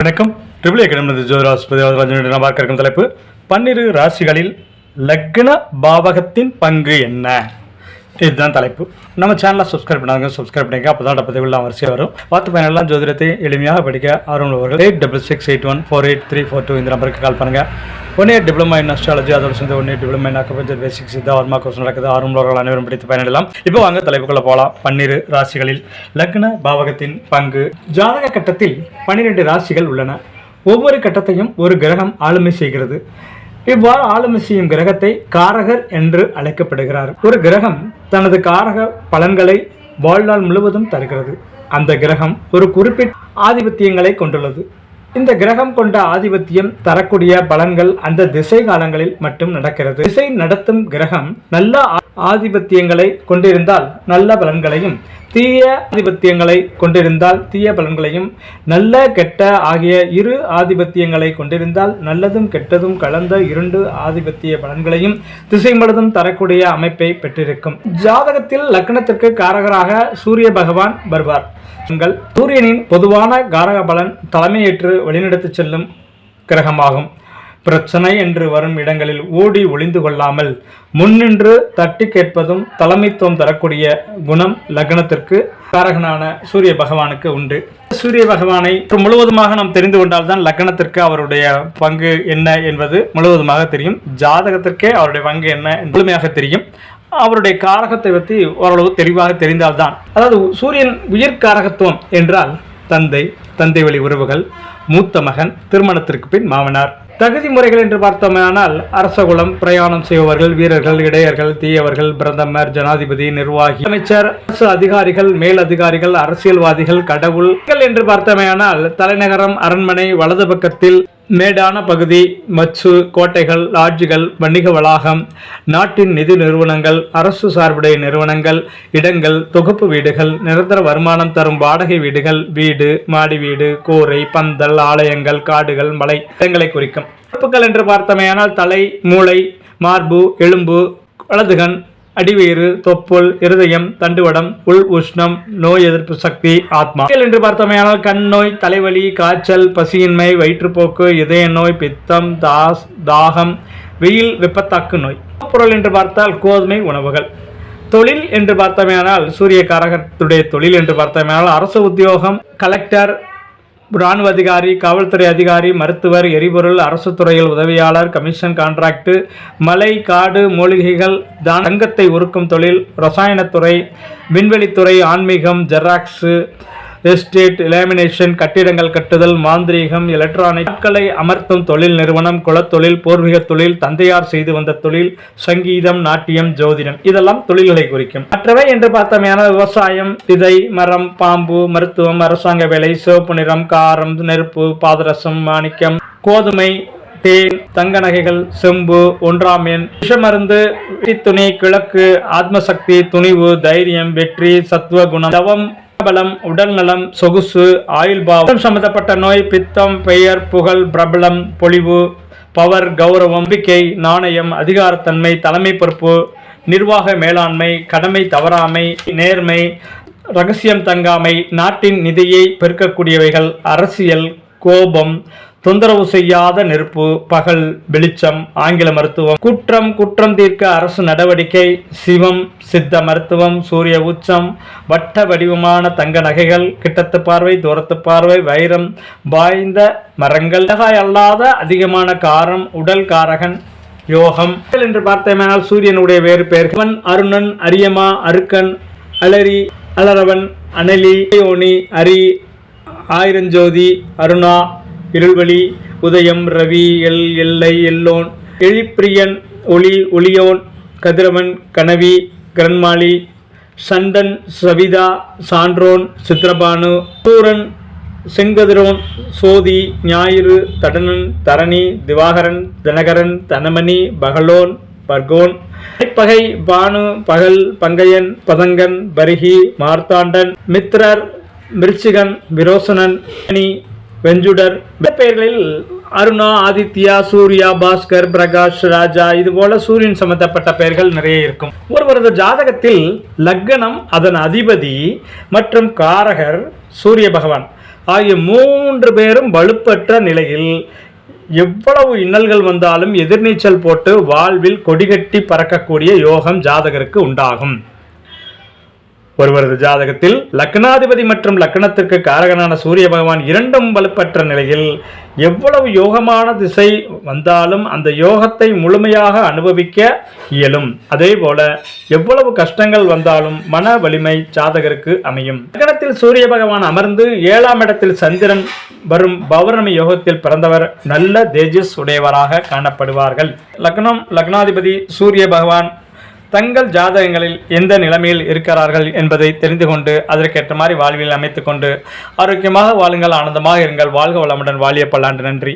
வணக்கம். ட்ரிபிள் ஏகனமது ஜோதிராஸ்பதி நான் பார்க்க இருக்கும் தலைப்பு. பன்னிரு ராசிகளில் லக்ன பாவகத்தின் பங்கு என்ன? இதுதான் தலைப்பு. நம்ம சேனலை சப்ஸ்கிரைப் பண்ணாங்க சப்ஸ்கிரைப் பண்ணிங்க அப்போ தான் பதிவுலாம் வரிசையாக வரும். பார்த்து பயனெல்லாம் ஜோதிடத்தை எளிமையாக படிக்க ஆர்வம் உள்ளவர்கள் eight double six eight one four eight three four two இந்த நம்பருக்கு கால் பண்ணுங்கள் one year diploma in astrology அதோட சேர்ந்து one year diploma in acupuncture basics இதான் ஆர்மா கோர்ஸ் நடக்குது ஆர்வம் உள்ளவர்கள் அனைவரும் படித்து பயனிடலாம் இப்போ வாங்க தலைப்புக்குள்ள போகலாம் பன்னிரு ராசிகளில் லக்ன பாவகத்தின் பங்கு. ஜாதக கட்டத்தில் பன்னிரெண்டு ராசிகள் உள்ளன. ஒவ்வொரு கட்டத்தையும் ஒரு கிரகம் ஆளுமை செய்கிறது. இவ்வாறு ஆளுமை செய்யும் கிரகத்தை காரகர் என்று அழைக்கப்படுகிறார். ஒரு கிரகம் தனது காரக பலன்களை வாழ்நாள் முழுவதும் தருகிறது. அந்த கிரகம் ஒரு குறிப்பிட்ட ஆதிபத்தியங்களை கொண்டுள்ளது. இந்த கிரகம் கொண்ட ஆதிபத்தியம் தரக்கூடிய பலன்கள் அந்த திசை காலங்களில் மட்டும் நடக்கிறது. திசை நடத்தும் கிரகம் நல்ல ஆதிபத்தியங்களை கொண்டிருந்தால் நல்ல பலன்களையும் தீய ஆதிபத்தியங்களை கொண்டிருந்தால் தீய பலன்களையும் நல்ல கெட்ட ஆகிய இரு ஆதிபத்தியங்களை கொண்டிருந்தால் நல்லதும் கெட்டதும் கலந்த இரண்டு ஆதிபத்திய பலன்களையும் திசை முழுதும் தரக்கூடிய அமைப்பை பெற்றிருக்கும். ஜாதகத்தில் லக்னத்திற்கு காரகராக சூரிய பகவான் வருவார். உங்கள் சூரியனின் பொதுவான காரக பலன் தலைமையேற்று வழிநடத்துச் செல்லும் கிரகமாகும். பிரச்சனை என்று வரும் இடங்களில் ஓடி ஒளிந்து கொள்ளாமல் முன்னின்று தட்டி கேட்பதும் தலைமைத்துவம் தரக்கூடிய குணம் லக்னத்திற்கு காரகனான சூரிய பகவானுக்கு உண்டு. சூரிய பகவானை முழுவதுமாக நாம் தெரிந்து கொண்டால்தான் லக்னத்திற்கு அவருடைய பங்கு என்ன என்பது முழுவதுமாக தெரியும். ஜாதகத்திற்கே அவருடைய பங்கு என்ன முழுமையாக தெரியும். அவருடைய காரகத்தை பற்றி ஓரளவு தெளிவாக தெரிந்தால்தான். அதாவது சூரியன் உயிர் காரகத்துவம் என்றால் தந்தை தந்தை வழி உறவுகள் மூத்த மகன் திருமணத்திற்கு பின் மாமனார். தகுதி முறைகள் என்று பார்த்தோமானால் அரசகுலம் பிரயாணம் செய்பவர்கள் வீரர்கள் இடையர்கள் தீயவர்கள் பிரதமர் ஜனாதிபதி நிர்வாகி அமைச்சர் அரசு அதிகாரிகள் மேல் அதிகாரிகள் அரசியல்வாதிகள் கடவுள் என்று பார்த்தோமேயானால் தலைநகரம் அரண்மனை வலது பக்கத்தில் மேடான பகுதி மச்சு கோட்டைகள் லாட்ஜுகள் வணிக வளாகம் நாட்டின் நிதி நிறுவனங்கள் அரசு சார்புடைய நிறுவனங்கள் இடங்கள் தொகுப்பு வீடுகள் நிரந்தர வருமானம் தரும் வாடகை வீடுகள் வீடு மாடி வீடு கூரை பந்தல் ஆலயங்கள் காடுகள் மலை இடங்களை குறிக்கும். உறுப்புகள் என்று பார்த்தமையானால் தலை மூளை மார்பு எலும்பு வலதுகன் அடிவயிறு தொப்புள் இருதயம் தண்டுவடம் உள் உஷ்ணம் நோய் எதிர்ப்பு சக்தி ஆத்மா. என்று பார்த்தமையானால் கண் நோய் தலைவலி காய்ச்சல் பசியின்மை வயிற்றுப்போக்கு இதய நோய் பித்தம் தாஸ் தாகம் வெயில் வெப்பத்தாக்கு நோய். பொருள் என்று பார்த்தால் கோதுமை உணவுகள். தொழில் என்று பார்த்தமையானால் சூரிய காரகத்துடைய தொழில் என்று பார்த்தோமேயானால் அரசு உத்தியோகம் கலெக்டர் இராணுவ அதிகாரி காவல்துறை அதிகாரி மருத்துவர் எரிபொருள் அரசு துறையில் உதவியாளர் கமிஷன் கான்ட்ராக்ட் மலை காடு மூலிகைகள் தான் தங்கத்தை உருக்கும் தொழில் ரசாயனத்துறை விண்வெளித்துறை ஆன்மீகம் ஜெராக்ஸு எஸ்டேட் லேமினேஷன் கட்டிடங்கள் கட்டுதல் மாந்திரீகம் எலக்ட்ரானிக் ஆட்களை அமர்த்தும் தொழில் நிறுவனம் குலத்தொழில் பூர்வீக தொழில் தந்தையார் செய்து வந்த தொழில் சங்கீதம் நாட்டியம் ஜோதிடம் இதெல்லாம் தொழில்களை குறிக்கும். மற்றவை என்று பார்த்தமையான விவசாயம் விதை மரம் பாம்பு மருத்துவம் அரசாங்க வேலை சிவப்பு நிறம் காரம் நெருப்பு பாதரசம் மாணிக்கம் கோதுமை தேன் தங்க நகைகள் செம்பு ஒன்றாமியன் விஷமருந்து துணி கிழக்கு ஆத்மசக்தி துணிவு தைரியம் வெற்றி சத்துவ குணம் தவம் பலம் உடல் நலம் சொகுசு ஆயுள் பாவம் சம்பந்தப்பட்ட நோய் பித்தம் பெயர் புகழ் பிரபலம் பொலிவு பவர் கௌரவம் நம்பிக்கை நாணயம் அதிகாரத்தன்மை தலைமை பொறுப்பு நிர்வாக மேலாண்மை கடமை தவறாமை நேர்மை ரகசியம் தங்காமை நாட்டின் நிதியை பெருக்கக்கூடியவைகள் அரசியல் கோபம் தொந்தரவு செய்யாத நெருப்பு பகல் வெளிச்சம் ஆங்கில மருத்துவம். குற்றம் குற்றம் தீர்க்க அரசு நடவடிக்கை. சிவம் சித்த மருத்துவம் சூரிய உச்சம் வட்ட வடிவமான தங்க நகைகள் கிட்டத்து பார்வை தூரத்து பார்வை வைரம் வாய்ந்த மரங்கள். மிளகாய் அல்லாத அதிகமான காரம் உடல் காரகன் யோகம். என்று பார்த்தேனால் சூரியனுடைய வேறு பெயர் சிவன் அருணன் அரியமா அருக்கன் அலரி அலரவன் அனலி யோனி அரி ஆயிரஞ்சோதி அருணா இருள்வழி உதயம் ரவி எல் எல்லை எல்லோன் எழிப்பிரியன் ஒளி ஒளியோன் கதிரவன் கனவி கிரண்மாளி சண்டன் சவிதா சான்றோன் சித்திரபானு சூரன் செங்கதிரோன் சோதி ஞாயிறு தடனன் தரணி திவாகரன் தினகரன் தனமணி பகலோன் பர்கோன் பகை பானு பகல் பங்கையன் பதங்கன் பரிகி மார்த்தாண்டன் மித்ரர் மிருச்சிகன் விரோசனன் வெஞ்சுடர். பெயர்களில் அருணா ஆதித்யா சூர்யா பாஸ்கர் பிரகாஷ் ராஜா இது போல சூரியன் சம்பந்தப்பட்ட பெயர்கள் நிறைய இருக்கும். ஒருவரது ஜாதகத்தில் லக்னம் அதன் அதிபதி மற்றும் காரகர் சூரிய பகவான். ஆகிய மூன்று பேரும் வலுப்பற்ற நிலையில் எவ்வளவு இன்னல்கள் வந்தாலும் எதிர்நீச்சல் போட்டு வாழ்வில் கொடிகட்டி பறக்கக்கூடிய யோகம் ஜாதகருக்கு உண்டாகும். ஒருவரது ஜாதகத்தில் லக்னாதிபதி மற்றும் லக்னத்திற்கு காரகனான சூரிய பகவான் இரண்டும் வலுப்பற்ற நிலையில் எவ்வளவு யோகமான திசை வந்தாலும் அந்த யோகத்தை முழுமையாக அனுபவிக்க இயலும். அதே போல எவ்வளவு கஷ்டங்கள் வந்தாலும் மன வலிமை ஜாதகருக்கு அமையும். லக்னத்தில் சூரிய பகவான் அமர்ந்து ஏழாம் இடத்தில் சந்திரன் வரும் பௌர்ணமி யோகத்தில் பிறந்தவர் நல்ல தேஜஸ் உடையவராக காணப்படுவார்கள். லக்னம் லக்னாதிபதி சூரிய பகவான் தங்கள் ஜாதகங்களில் எந்த நிலைமையில் இருக்கிறார்கள் என்பதை தெரிந்து கொண்டு அதற்கேற்ற மாதிரி வாழ்வில் அமைத்துக்கொண்டு ஆரோக்கியமாக வாழுங்கள் ஆனந்தமாக இருங்கள். வாழ்க வளமுடன் வாழிய பல்லாண்டு நன்றி.